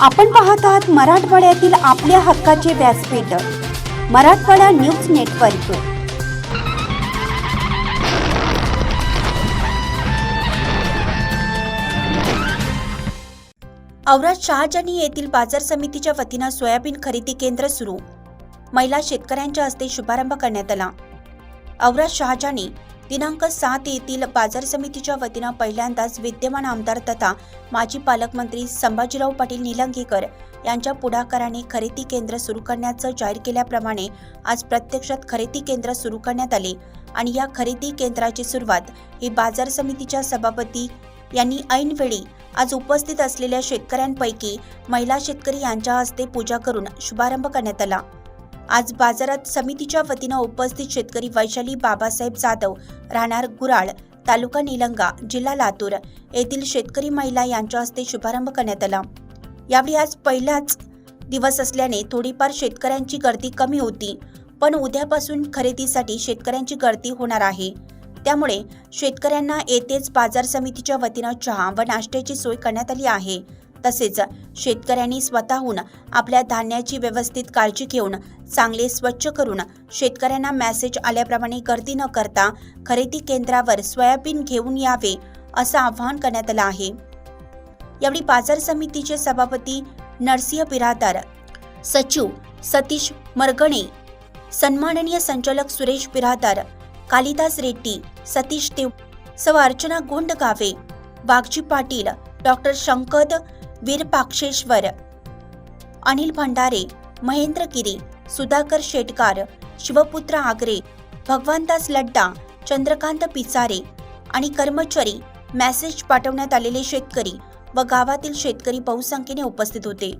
आपण पाहत आहात मराठवाड्यातील आपल्या हक्काचे व्यासपीठ मराठवाडा न्यूज नेटवर्क. औरत शहाजनी येथील बाजार समितीच्या वतीनं सोयाबीन खरेदी केंद्र सुरू. महिला शेतकऱ्यांच्या हस्ते शुभारंभ करण्यात आला. औरत शहाजनी दिनांक सात येथील बाजार समितीच्या वतीनं पहिल्यांदाच विद्यमान आमदार तथा माजी पालकमंत्री संभाजीराव पाटील निलंगेकर यांच्या पुढाकाराने खरेदी केंद्र सुरू करण्याचं जाहीर केल्याप्रमाणे आज प्रत्यक्षात खरेदी केंद्र सुरू करण्यात आले आणि या खरेदी केंद्राची सुरुवात ही बाजार समितीच्या सभापती यांनी ऐनवेळी आज उपस्थित असलेल्या शेतकऱ्यांपैकी महिला शेतकरी यांच्या हस्ते पूजा करून शुभारंभ करण्यात आला. आज बाजारात समितीच्या वतीनं उपस्थित शेतकरी वैशाली बाबासाहेब जाधव राहणार गुराळ तालुका निलंगा जिल्हा लातूर येथील शेतकरी महिला यांच्या हस्ते शुभारंभ करण्यात आला. यावेळी आज पहिलाच दिवस असल्याने थोडीफार शेतकऱ्यांची गर्दी कमी होती पण उद्यापासून खरेदीसाठी शेतकऱ्यांची गर्दी होणार आहे. त्यामुळे शेतकऱ्यांना येथेच बाजार समितीच्या वतीनं चहा व नाश्त्याची सोय करण्यात आली आहे. तसेच शेतकऱ्यांनी स्वतःहून आपल्या धान्याची व्यवस्थित काळजी घेऊन चांगले स्वच्छ करून शेतकऱ्यांना मेसेज आल्याप्रमाणे गर्दी न करता खरेदी केंद्रावर सोयाबीन घेऊन यावे असं आवाहन करण्यात आलं आहे. यावेळी बाजार समितीचे सभापती नरसिंह बिरादार सचिव सतीश मरगणे सन्माननीय संचालक सुरेश बिरादार कालिदास रेड्डी सतीश देव सव अर्चना गोंडगावे वाघजी पाटील डॉक्टर शंकद वीरपाक्षेश्वर अनिल भंडारे महेंद्र गिरी सुधाकर शेटकार शिवपुत्र आगरे भगवानदास लड्डा चंद्रकांत पिचारे आणि कर्मचारी मेसेज पाठवण्यात आलेले शेतकरी व गावातील शेतकरी बहुसंख्येने उपस्थित होते.